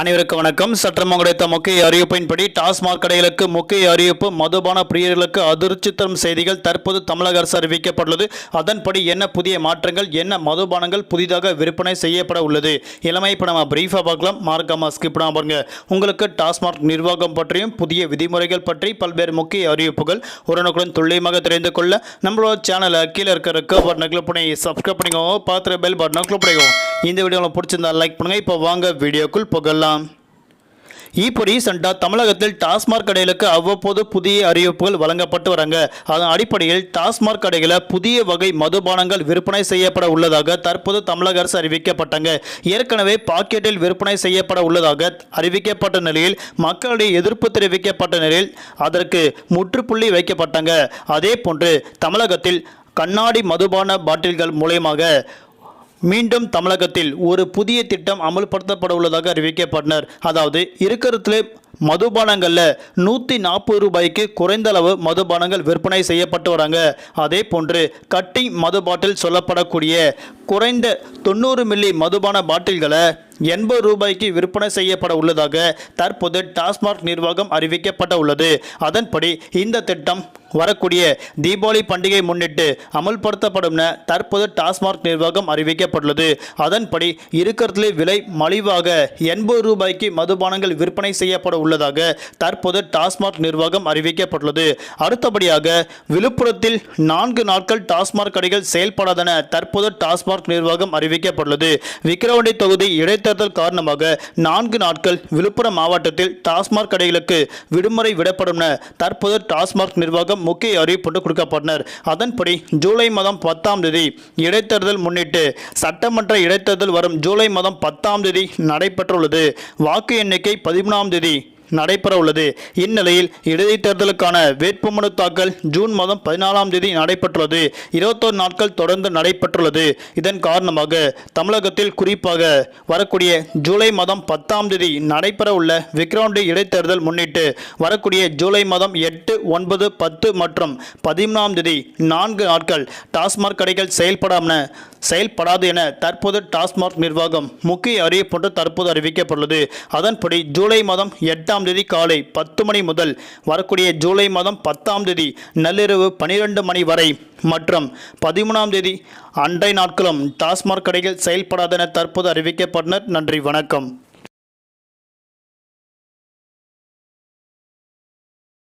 அனைவருக்கும் வணக்கம். சற்றம் கிடைத்த முக்கிய அறிவிப்பின்படி டாஸ்மாக் கடைகளுக்கு முக்கிய அறிவிப்பு மதுபான பிரியர்களுக்கு அதிர்ச்சி தரும் செய்திகள் தற்போது தமிழக அரசு அறிவிக்கப்பட்டுள்ளது. அதன்படி என்ன புதிய மாற்றங்கள் என்ன மதுபானங்கள் புதிதாக விற்பனை செய்யப்பட உள்ளது? இளமை இப்போ நம்ம பிரீஃபாக பார்க்கலாம். மார்க்கமா ஸ்கிப் பாருங்க. உங்களுக்கு டாஸ்மாக் நிர்வாகம் பற்றியும் புதிய விதிமுறைகள் பற்றி பல்வேறு முக்கிய அறிவிப்புகள் உடனுக்குடன் துல்லியமாக தெரிந்து கொள்ள நம்மளோட சேனலை கீழே இருக்கிற ரெக்க பட்டனை கிளிக் பண்ணி சப்ஸ்கிரைப் பண்ணிக்கோங்க. பார்த்துட்டு பெல் பட்டனை கிளிக் பண்ணிக்கோங்க. இந்த வீடியோ உங்களுக்கு பிடிச்சிருந்தா லைக் பண்ணுங்க. இப்போ வாங்க வீடியோக்குள் புகழலாம் இப்போ ரீசெண்டாக தமிழகத்தில் டாஸ்மாக் கடைகளுக்கு அவ்வப்போது புதிய அறிவிப்புகள் வழங்கப்பட்டு வராங்க. அதன் அடிப்படையில் டாஸ்மாக் கடைகளில் புதிய வகை மதுபானங்கள் விற்பனை செய்யப்பட உள்ளதாக தற்போது தமிழக அரசு அறிவிக்கப்பட்டாங்க. ஏற்கனவே பாக்கெட்டில் விற்பனை செய்யப்பட உள்ளதாக அறிவிக்கப்பட்ட நிலையில் மக்களுடைய எதிர்ப்பு தெரிவிக்கப்பட்ட நிலையில் அதற்கு முற்றுப்புள்ளி வைக்கப்பட்டாங்க. அதே போன்று தமிழகத்தில் கண்ணாடி மதுபான பாட்டில்கள் மூலயமாக மீண்டும் தமிழகத்தில் ஒரு புதிய திட்டம் அமல்படுத்தப்பட உள்ளதாக அறிவிக்கப்பட்டனர். அதாவது இருக்கிறதுல மதுபானங்களில் நூற்றி நாற்பது ரூபாய்க்கு குறைந்த அளவு மதுபானங்கள் விற்பனை செய்யப்பட்டு வராங்க. அதே போன்று கட்டிங் மது பாட்டில் சொல்லப்படக்கூடிய குறைந்த தொண்ணூறு மில்லி மதுபான பாட்டில்களை எண்பது ரூபாய்க்கு விற்பனை செய்யப்பட உள்ளதாக தற்போது டாஸ்மாக் நிர்வாகம் அறிவிக்கப்பட உள்ளது. அதன்படி இந்த திட்டம் வரக்கூடிய தீபாவளி பண்டிகை முன்னிட்டு அமல்படுத்தப்படும் என தற்போது டாஸ்மாக் நிர்வாகம் அறிவிக்கப்பட்டுள்ளது. அதன்படி இருக்கிறதுலே விலை மலிவாக எண்பது ரூபாய்க்கு மதுபானங்கள் விற்பனை செய்யப்பட உள்ளதாக தற்போது டாஸ்மாக் நிர்வாகம் அறிவிக்கப்பட்டுள்ளது. அடுத்தபடியாக விழுப்புரத்தில் நான்கு நாட்கள் டாஸ்மாக் கடைகள் செயல்படாதென தற்போது டாஸ்மாக் நிர்வாகம் அறிவிக்கப்பட்டுள்ளது. விக்கிரவாண்டி தொகுதி இடைத்தேர்தல் காரணமாக நான்கு நாட்கள் விழுப்புரம் மாவட்டத்தில் டாஸ்மாக் கடைகளுக்கு விடுமுறை விடப்படும் என தற்போது டாஸ்மாக் நிர்வாகம் முக்கிய அறிவிப்பு கொடுக்கப்பட்டனர். அதன்படி ஜூலை மாதம் பத்தாம் தேதி இடைத்தேர்தல் முன்னிட்டு சட்டமன்ற இடைத்தேர்தல் வரும் ஜூலை மாதம் பத்தாம் தேதி நடைபெற்றுள்ளது. வாக்கு எண்ணிக்கை பதிமூணாம் தேதி நடைபெற உள்ளது இந்நிலையில் இடைத்தேர்தலுக்கான வேட்புமனு தாக்கல் ஜூன் மாதம் பதினாலாம் தேதி நடைபெற்றுள்ளது. இருபத்தோரு நாட்கள் தொடர்ந்து நடைபெற்றுள்ளது. இதன் காரணமாக தமிழகத்தில் குறிப்பாக வரக்கூடிய ஜூலை மாதம் பத்தாம் தேதி நடைபெற உள்ள விக்ரவாண்டி இடைத்தேர்தல் முன்னிட்டு வரக்கூடிய ஜூலை மாதம் எட்டு ஒன்பது பத்து மற்றும் பதிமூணாம் தேதி நான்கு நாட்கள் டாஸ்மாக் கடைகள் செயல்படாமல் செயல்படாது என தற்போது டாஸ்மாக் நிர்வாகம் முக்கிய அறிவிப்பொன்று தற்போது அறிவிக்கப்பட்டுள்ளது. அதன்படி ஜூலை மாதம் எட்டாம் தேதி காலை பத்து மணி முதல் வரக்கூடிய ஜூலை மாதம் பத்தாம் தேதி நள்ளிரவு பனிரெண்டு மணி வரை மற்றும் பதிமூணாம் தேதி அண்டை நாட்களும் டாஸ்மாக் கடைகள் செயல்படாதென தற்போது அறிவிக்கப்பட்டனர். நன்றி வணக்கம்.